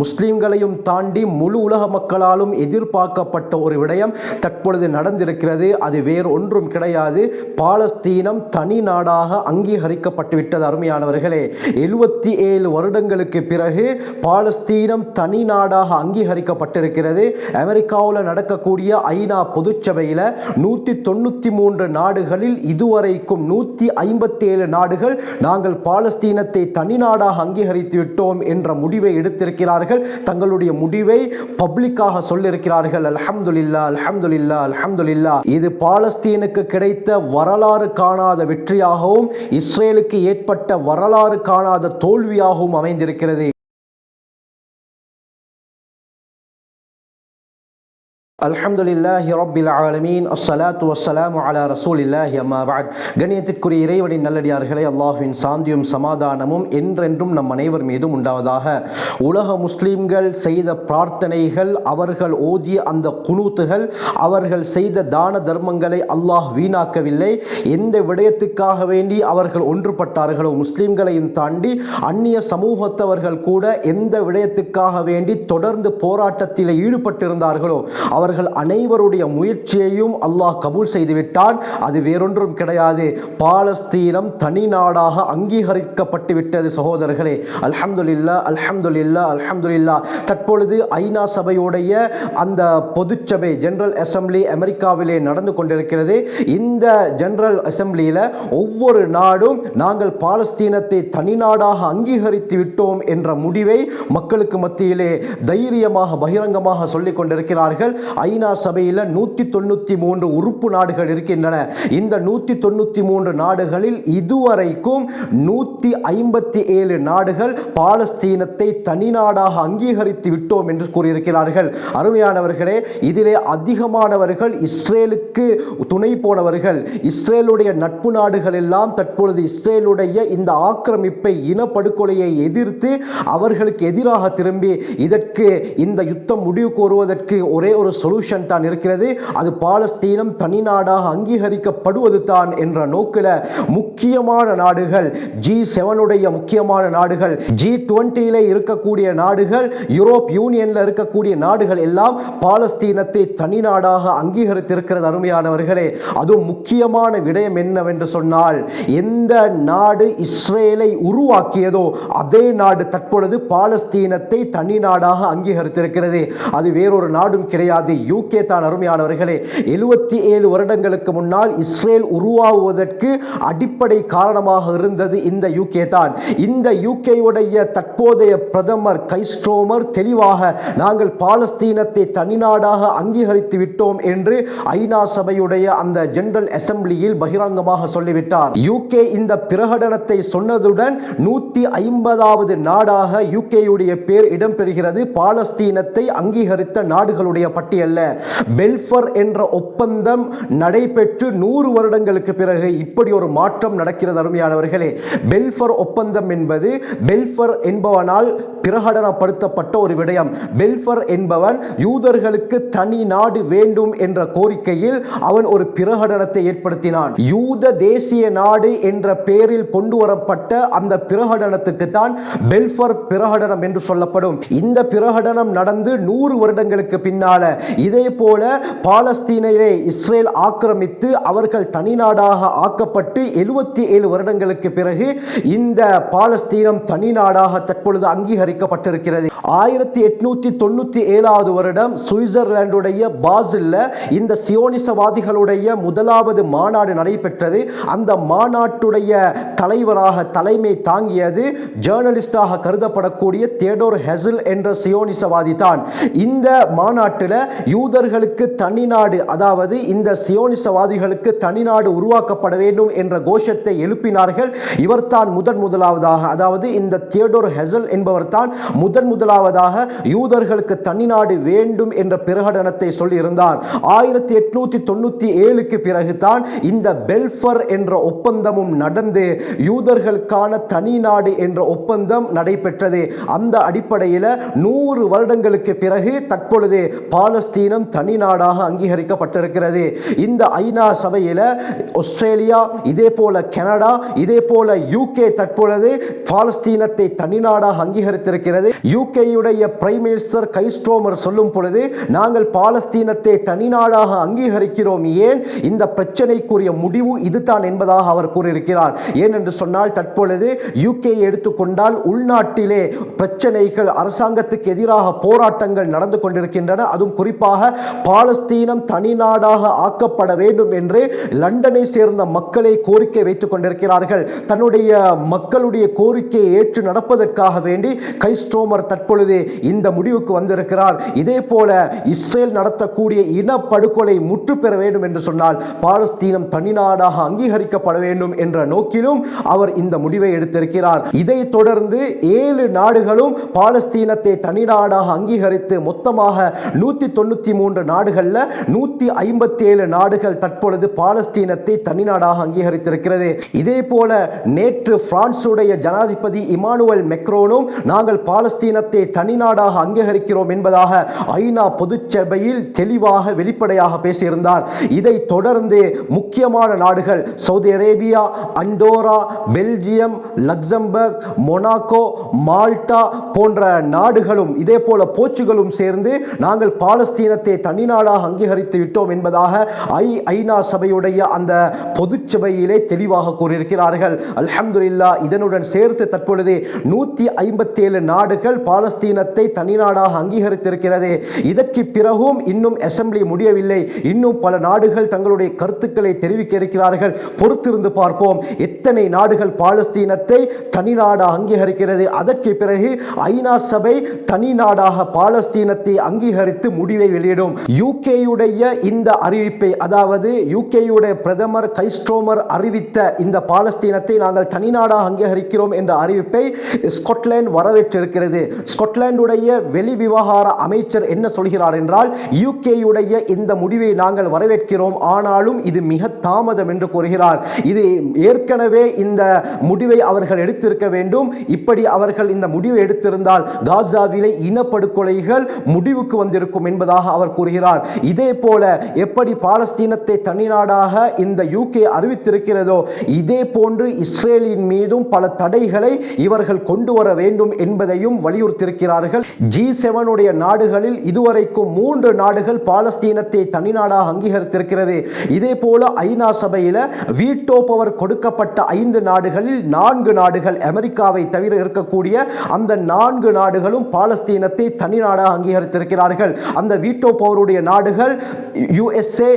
முஸ்லீம்களையும் தாண்டி முழு உலக மக்களாலும் எதிர்பார்க்கப்பட்ட ஒரு விடயம் தற்பொழுது நடந்திருக்கிறது. அது வேறு ஒன்றும் கிடையாது. பாலஸ்தீனம் தனி நாடாக அங்கீகரிக்கப்பட்டுவிட்டது அருமையானவர்களே. எழுபத்தி ஏழு வருடங்களுக்கு பிறகு பாலஸ்தீனம் தனி நாடாக அங்கீகரிக்கப்பட்டிருக்கிறது. அமெரிக்காவில் நடக்கக்கூடிய ஐநா பொதுச்சபையில் நூற்றி தொண்ணூற்றி மூன்று நாடுகளில் இதுவரைக்கும் நூற்றி ஐம்பத்தி ஏழு நாடுகள் நாங்கள் பாலஸ்தீனத்தை தனி நாடாக அங்கீகரித்து விட்டோம் என்ற முடிவை எடுத்திருக்கிறார்கள். தங்களுடைய முடிவை பப்ளிக்காக சொல்லியிருக்கிறார்கள். அல்ஹம்துலில்லா அல்ஹம்துலில்லா அல்ஹம்துலில்லா இது பாலஸ்தீனுக்கு கிடைத்த வரலாறு காணாத வெற்றியாகவும் இஸ்ரேலுக்கு ஏற்பட்ட வரலாறு காணாத தோல்வியாகவும் அமைந்திருக்கிறது. அல்ஹம்துலில்லாஹி ரப்பில் ஆலமீன். அஸ்ஸலாத்து வஸ்ஸலாமு அலா ரசூலில்லாஹி அம்மா பாத் கணியத்திற்குரிய இறைவனின் நல்லடியார்களே அல்லாஹ்வின் சாந்தியும் சமாதானமும் என்றென்றும் நம் அனைவர் மீதும் உண்டாவதாக. உலக முஸ்லீம்கள் செய்த பிரார்த்தனைகள் அவர்கள் ஓதிய அந்த குனூத்துகள் அவர்கள் செய்த தான தர்மங்களை அல்லாஹ் வீணாக்கவில்லை. எந்த விடயத்துக்காக வேண்டி அவர்கள் ஒன்றுபட்டார்களோ முஸ்லீம்களையும் தாண்டி அந்நிய சமூகத்தவர்கள் கூட எந்த விடயத்துக்காக வேண்டி தொடர்ந்து போராட்டத்தில் ஈடுபட்டிருந்தார்களோ அவர் அவர்கள் அனைவருடைய முயற்சியையும் அல்லாஹ் கபூல் செய்துவிட்டான். அது வேறொன்றும் கிடையாது. பாலஸ்தீனம் தனி நாடாக அங்கீகரிக்கப்பட்டு விட்டது சகோதரர்களே. அல்ஹம்துலில்லா அல்ஹம்துலில்லா அல்ஹம்துலில்லா. தற்பொழுது ஐநா சபையுடைய அந்த பொதுச்சபை ஜெனரல் அசம்பிளி அமெரிக்காவிலே நடந்து கொண்டிருக்கிறது. இந்த ஜெனரல் அசம்பிளியில் ஒவ்வொரு நாடும் நாங்கள் பாலஸ்தீனத்தை தனி நாடாக அங்கீகரித்து விட்டோம் என்ற முடிவை மக்களுக்கு மத்தியிலே தைரியமாக பகிரங்கமாக சொல்லிக் கொண்டிருக்கிறார்கள். ஐநா சபையில் நூற்றி தொண்ணூற்றி மூன்று உறுப்பு நாடுகள் இருக்கின்றன. இந்த நூற்றி தொண்ணூற்றி மூன்று நாடுகளில் இதுவரைக்கும் நூற்றி ஐம்பத்தி ஏழு நாடுகள் பாலஸ்தீனத்தை தனி நாடாக அங்கீகரித்து விட்டோம் என்று கூறியிருக்கிறார்கள். அருமையானவர்களே இதிலே அதிகமானவர்கள் இஸ்ரேலுக்கு துணை போனவர்கள். இஸ்ரேலுடைய நட்பு நாடுகள் எல்லாம் தற்பொழுது இஸ்ரேலுடைய இந்த ஆக்கிரமிப்பை இனப்படுகொலையை எதிர்த்து அவர்களுக்கு எதிராக திரும்பி இதற்கு இந்த யுத்தம் முடிவு கோருவதற்கு ஒரே ஒரு சொல்யூஷன் தான் இருக்கிறது. அது பாலஸ்தீனம் தனி நாடாக அங்கீகரிக்கப்படுவது தான் என்ற நோக்கில் முக்கியமான நாடுகள் ஜி செவனுடைய முக்கியமான நாடுகள் ஜி டுவெண்ட்டியில் இருக்கக்கூடிய நாடுகள் யூரோப் யூனியனில் இருக்கக்கூடிய நாடுகள் எல்லாம் பாலஸ்தீனத்தை தனி நாடாக அங்கீகரித்திருக்கிறது அருமையானவர்களே. அதுவும் முக்கியமான விடயம் என்னவென்று சொன்னால் எந்த நாடு இஸ்ரேலை உருவாக்கியதோ அதே நாடு தற்பொழுது பாலஸ்தீனத்தை தனி நாடாக அங்கீகரித்திருக்கிறது. அது வேறொரு நாடும் கிடையாது. யூகே தான் அருமையானவர்களே எழுபத்தி ஏழு வருடங்களுக்கு முன்னால் இஸ்ரேல் உருவாகுவதற்கு அடிப்படை காரணமாக இருந்தது இந்த யூகே தான் இந்த யூகேயுடைய தற்போதைய பிரதமர் கைஸ்ட்ரோமர் தெளிவாக நாங்கள் பாலஸ்தீனத்தை தனிநாடாக அங்கீகரித்து விட்டோம் என்று ஐநா சபையுடைய அந்த ஜெனரல் அசம்பிளியில் பகிரங்கமாக சொல்லிவிட்டார். யூகே இந்த பிரகடனத்தை சொன்னதுடன் நூற்றி ஐம்பதாவது நாடாக யூகேயுடைய பேர் இடம்பெறுகிறது. பாலஸ்தீனத்தை அங்கீகரித்த நாடுகளுடைய பட்டியல் அல்ல. பெல்ஃபர் என்ற ஒப்பந்தம் நடைபெற்று நூறு வருடங்களுக்கு பிறகு இப்படி ஒரு மாற்றம் நடக்கிறது அருமையானவர்களே. பெல்ஃபர் ஒப்பந்தம் என்பது பெல்ஃபர் என்பவனால் பிரகடனப்படுத்தப்பட்ட ஒரு விடயம். பெல்ஃபர் என்பவன் யூதர்களுக்கு தனி நாடு வேண்டும் என்ற கோரிக்கையில் அவன் ஒரு பிரகடனத்தை ஏற்படுத்தினான். யூத தேசிய நாடு என்ற பெயரில் கொண்டு வரப்பட்ட அந்த பிரகடனத்துக்கு தான் பெல்ஃபர் பிரகடனம் என்று சொல்லப்படும். இந்த பிரகடனம் நடந்து நூறு வருடங்களுக்கு பின்னால இதே போல பாலஸ்தீனையே இஸ்ரேல் ஆக்கிரமித்து அவர்கள் தனிநாடாக ஆக்கப்பட்டு எழுபத்தி ஏழு வருடங்களுக்கு பிறகு இந்த பாலஸ்தீனம் தனிநாடாக தற்பொழுது அங்கீகரிக்கப்பட்டிருக்கிறது. ஆயிரத்தி எட்நூத்தி தொண்ணூத்தி ஏழாவது வருடம் சுவிட்சர்லாந்துடைய பாசில்ல இந்த சியோனிசவாதிகளுடைய முதலாவது மாநாடு நடைபெற்றது. அந்த மாநாட்டுடைய தலைவராக தலைமை தாங்கியது ஜேர்னலிஸ்டாக கருதப்படக்கூடிய தியடோர் ஹெசில் என்ற சியோனிசவாதி தான். இந்த மாநாட்டில் யூதர்களுக்கு தனிநாடு அதாவது இந்த சியோனிசவாதிகளுக்கு தனிநாடு உருவாக்கப்பட வேண்டும் என்ற கோஷத்தை எழுப்பினார்கள். இவர்தான் முதன் முதலாவதாக அதாவது இந்த தியோடோர் ஹெசல் என்பவர் தான் முதன் முதலாவதாக யூதர்களுக்கு தனிநாடு வேண்டும் என்ற பிரகடனத்தை சொல்லியிருந்தார். ஆயிரத்தி எட்நூத்தி தொண்ணூத்தி ஏழுக்கு பிறகுதான் இந்த பெல்ஃபர் என்ற ஒப்பந்தமும் நடந்து யூதர்களுக்கான தனி நாடு என்ற ஒப்பந்தம் நடைபெற்றது. அந்த அடிப்படையில் நூறு வருடங்களுக்கு பிறகு தற்பொழுது பாலஸ்தீன பாலஸ்தீனம் தனி நாடாக அங்கீகரிக்கப்பட்டிருக்கிறது. இந்த ஐநா சபையில் ஆஸ்திரேலியா இதே போல கனடா இதே போல யூகே தற்பொழுது பாலஸ்தீனத்தை தனி நாடாக அங்கீகரித்திருக்கிறது. யூகேயுடைய பிரைம் மினிஸ்டர் கைஸ்ட்ரோமர் சொல்லும் பொழுது நாங்கள் பாலஸ்தீனத்தை தனி நாடாக அங்கீகரிக்கிறோம். ஏன்? இந்த பிரச்சனைக்குரிய முடிவு இதுதான் என்பதாக அவர் கூறியிருக்கிறார். ஏன் என்று சொன்னால் தற்பொழுது யூகே எடுத்துக்கொண்டால் உள்நாட்டிலே பிரச்சனைகள் அரசாங்கத்துக்கு எதிராக போராட்டங்கள் நடந்து கொண்டிருக்கின்றன. அதுவும் குறிப்பாக பாலஸ்தீனம் தனி நாடாக ஆக்கப்பட வேண்டும் என்று லண்டனை சேர்ந்த மக்களை கோரிக்கை வைத்துக் கொண்டிருக்கிறார்கள். தன்னுடைய மக்களுடைய கோரிக்கையை ஏற்று நடப்பதற்காக வேண்டி கைஸ்ட்ரோமர் தற்பொழுது இந்த முடிவுக்கு வந்திருக்கிறார். இதே போல இஸ்ரேல் நடத்தக்கூடிய இனப்படுகொலை முற்று பெற வேண்டும் என்று சொன்னால் பாலஸ்தீனம் தனி நாடாக அங்கீகரிக்கப்பட வேண்டும் என்ற நோக்கிலும் அவர் இந்த முடிவை எடுத்திருக்கிறார். இதை தொடர்ந்து ஏழு நாடுகளும் பாலஸ்தீனத்தை தனி நாடாக அங்கீகரித்து மொத்தமாக நூத்தி தொண்ணூறு தொண்ணூற்றி மூன்று நாடுகளில் நூத்தி ஐம்பத்தி ஏழு நாடுகள் தற்பொழுது பாலஸ்தீனத்தை தனி நாடாக அங்கீகரித்திருக்கிறது. இதே போல நேற்று பிரான்சுடைய ஜனாதிபதி இமானுவல் மெக்ரோனும் நாங்கள் பாலஸ்தீனத்தை தனிநாடாக அங்கீகரிக்கிறோம் என்பதாக ஐநா பொதுச்சபையில் தெளிவாக வெளிப்படையாக பேசியிருந்தார். இதை தொடர்ந்து முக்கியமான நாடுகள் Saudi Arabia Andorra Belgium Luxembourg Monaco Malta போன்ற நாடுகளும் இதே போல போர்ச்சுகலும் சேர்ந்து நாங்கள் பாலஸ்தீன் பாலஸ்தீனத்தை தனி நாடாக அங்கீகரித்து விட்டோம் என்பதாக ஐ ஐநா சபையுடைய அந்த பொதுச்சபையிலே தெளிவாக கூறியிருக்கிறார்கள். அல்ஹம்துல்லா இதனுடன் சேர்த்து தற்பொழுது நூற்றி ஐம்பத்தி ஏழு நாடுகள் பாலஸ்தீனத்தை தனி நாடாக அங்கீகரித்திருக்கிறது. இதற்கு பிறகும் இன்னும் அசம்பிளி முடியவில்லை. இன்னும் பல நாடுகள் தங்களுடைய கருத்துக்களை தெரிவிக்க இருக்கிறார்கள் பொறுத்திருந்து பார்ப்போம். எத்தனை நாடுகள் பாலஸ்தீனத்தை தனி நாடாக அங்கீகரிக்கிறது? அதற்கு பிறகு ஐநா சபை தனி நாடாக பாலஸ்தீனத்தை அங்கீகரித்து முடிவை வெளியிடும். யூகேயுடைய இந்த அறிவிப்பை அதாவது யூகேயுடைய பிரதமர் கைஸ்ட்ரோமர் அறிவித்த இந்த பாலஸ்தீனத்தை நாங்கள் தனிநாடாக அங்கீகரிக்கிறோம் என்ற அறிவிப்பை ஸ்காட்லாந்து வரவேற்றிருக்கிறது. ஸ்காட்லாந்துடைய வெளி விவகார அமைச்சர் என்ன சொல்கிறார் என்றால் யூகேயுடைய இந்த முடிவை நாங்கள் வரவேற்கிறோம் ஆனாலும் இது மிக தாமதம் என்று கூறுகிறார். இது ஏற்கனவே இந்த முடிவை அவர்கள் எடுத்திருக்க வேண்டும். இப்படி அவர்கள் இந்த முடிவை எடுத்திருந்தால் காசாவிலே இனப்படுகொலைகள் முடிவுக்கு வந்திருக்கும் என்பதாக அவர் கூறுகிறார் இதே போல எப்படி பாலஸ்தீனத்தை தனி நாடாக இந்த யூகே அறிவித்திருக்கிறதோ இதே போன்று இஸ்ரேலின் மீதும் பல தடைகளை இவர்கள் கொண்டு வர வேண்டும் என்பதையும் வலியுறுத்தியிருக்கிறார்கள். ஜி செவனுடைய நாடுகளில் இதுவரைக்கும் மூன்று நாடுகள் பாலஸ்தீனத்தை தனி நாடாக அங்கீகரித்திருக்கிறது. இதே போல ஐநா சபையில் வீட்டோ பவர் கொடுக்கப்பட்ட ஐந்து நாடுகளில் நான்கு நாடுகள் அமெரிக்காவை தவிர இருக்கக்கூடிய அந்த நான்கு நாடுகளும் பாலஸ்தீனத்தை தனி நாடாக அங்கீகரித்திருக்கிறார்கள். அந்த வீட்டோ பவருடைய நாடுகள் USA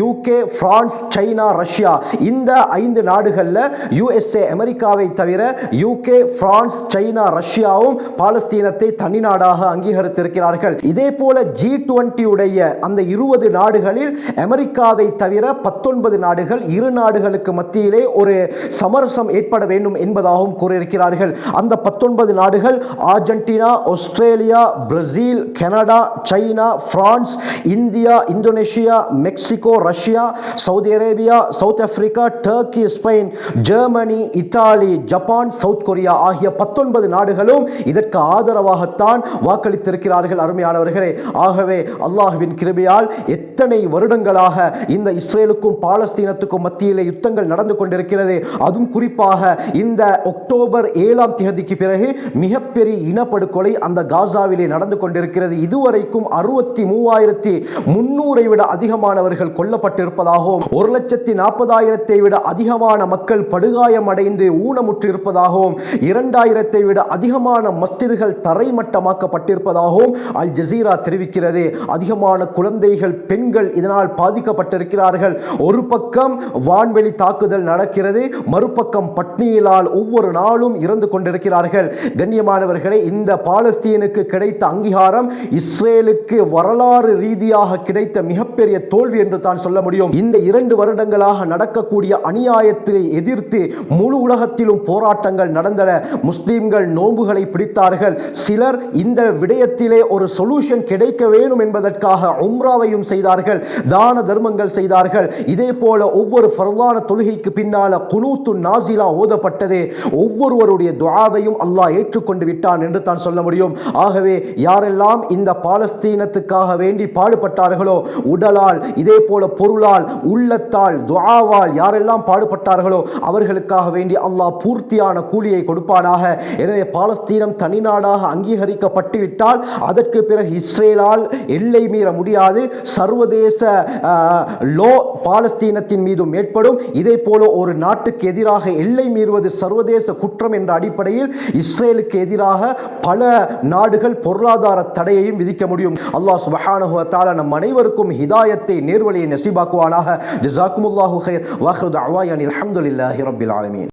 UK France China Russia இந்த ஐந்து நாடுகளில் யுஎஸ்ஏ அமெரிக்காவை தவிர யூகே பிரான்ஸ் சைனா ரஷ்யாவும் பாலஸ்தீனத்தை தனி நாடாக அங்கீகரித்திருக்கிறார்கள். இதே போல ஜி டுவெண்ட்டியுடைய அந்த இருபது நாடுகளில் அமெரிக்காவை தவிர பத்தொன்பது நாடுகள் இரு நாடுகளுக்கு மத்தியிலே ஒரு சமரசம் ஏற்பட வேண்டும் என்பதாகவும் கூறியிருக்கிறார்கள். அந்த பத்தொன்பது நாடுகள் Argentina Australia Brazil Canada China France India Indonesia Mexico Russia Saudi Arabia South Africa Turkey Spain Germany Italy Japan South Korea ஆகிய பத்தொன்பது நாடுகளும் இதற்கு ஆதரவாகத்தான் வாக்களித்திருக்கிறார்கள் அருமையானவர்களே. ஆகவே அல்லாஹுவின் கிருபையால் எத்தனை வருடங்களாக இந்த இஸ்ரேலுக்கும் பாலஸ்தீனத்துக்கும் மத்தியிலே யுத்தங்கள் நடந்து கொண்டிருக்கிறது. அதுவும் குறிப்பாக இந்த அக்டோபர் ஏழாம் தேதிக்கு பிறகு மிகப்பெரிய இனப்படுகொலை அந்த காசாவிலே நடந்து கொண்டிருக்கிறது. இதுவரைக்கும் அறுபத்தி இருபத்தி மூவாயிரத்தி முன்னூரை விட அதிகமானவர்கள் கொல்லப்பட்டிருப்பதாகவும் ஒரு லட்சத்தி நாற்பதாயிரத்தை விட அதிகமான மக்கள் படுகாயமடைந்து ஊனமுற்று இருப்பதாகவும் இரண்டாயிரத்தை விட அதிகமான மஸ்ஜிதுகள் தரைமட்டமாக்கப்பட்டிருப்பதாகவும் அல் ஜசீரா தெரிவிக்கிறது. அதிகமான குழந்தைகள் பெண்கள் இதனால் பாதிக்கப்பட்டிருக்கிறார்கள். ஒரு பக்கம் வான்வெளி தாக்குதல் நடக்கிறது மறுபக்கம் பட்னியிலால் ஒவ்வொரு நாளும் இறந்து கொண்டிருக்கிறார்கள். கண்ணியமானவர்களே இந்த பாலஸ்தீனுக்கு கிடைத்த அங்கீகாரம் இஸ்ரேலுக்கு வர வரலாறு ரீதியாக கிடைத்த மிகப்பெரிய தோல்வி என்று தான் சொல்ல முடியும். இந்த இரண்டு வருடங்களாக நடக்கக்கூடிய அநியாயத்தை எதிர்த்து முழு உலகத்திலும் போராட்டங்கள் நடந்தன. முஸ்லீம்கள் நோன்புகளை பிடித்தார்கள். சிலர் இந்த விடயத்திலே ஒரு சொல்யூஷன் கிடைக்க வேண்டும் என்பதற்காக உம்ராவையும் செய்தார்கள். தான தர்மங்கள் செய்தார்கள். இதே போல ஒவ்வொரு ஃபர்லான தொழுகைக்கு பின்னால குனூத்து நாசிலா ஓதப்பட்டது. ஒவ்வொருவருடைய துவாவையும் அல்லாஹ் ஏற்றுக்கொண்டு விட்டான் என்று தான் சொல்ல முடியும். ஆகவே யாரெல்லாம் இந்த பாலஸ்தீனத்துக்காக அவர்களுக்காக வேண்டி பாடுபட்டார்களோ? உடலால் இதே போல பொருளால் உள்ளத்தால் துவாவால் யாரெல்லாம் பாடுபட்டார்களோ அவர்களுக்காக வேண்டி அல்லாஹ் பூர்த்தியான கூலியை கொடுப்பானாக. எனவே பாலஸ்தீனம் தனிநாடாக அங்கீகரிக்கப்பட்டு விட்டால் அதற்கு பிறகு இஸ்ரேலால் எல்லை மீற முடியாது. சர்வதேச லோ பாலஸ்தீனத்தின் மீதும் ஏற்படும். இதே போல ஒரு நாட்டுக்கு எதிராக எல்லை மீறுவது சர்வதேச குற்றம் என்ற அடிப்படையில் இஸ்ரேலுக்கு எதிராக பல நாடுகள் பொருளாதார தடையையும் விதிக்க முடியும். அல்லாஹ் சுபஹானஹு வ தஆலா நம் அனைவருக்கும் ஹிதாயத்தை நேர்வழியை நசீபாக்குவானாக ஜஸாக்குமுல்லாஹு ஹைர் வாஹ்ரு தஅவாயன் அல்ஹம்துலில்லாஹி ரப்பில் ஆலமீன்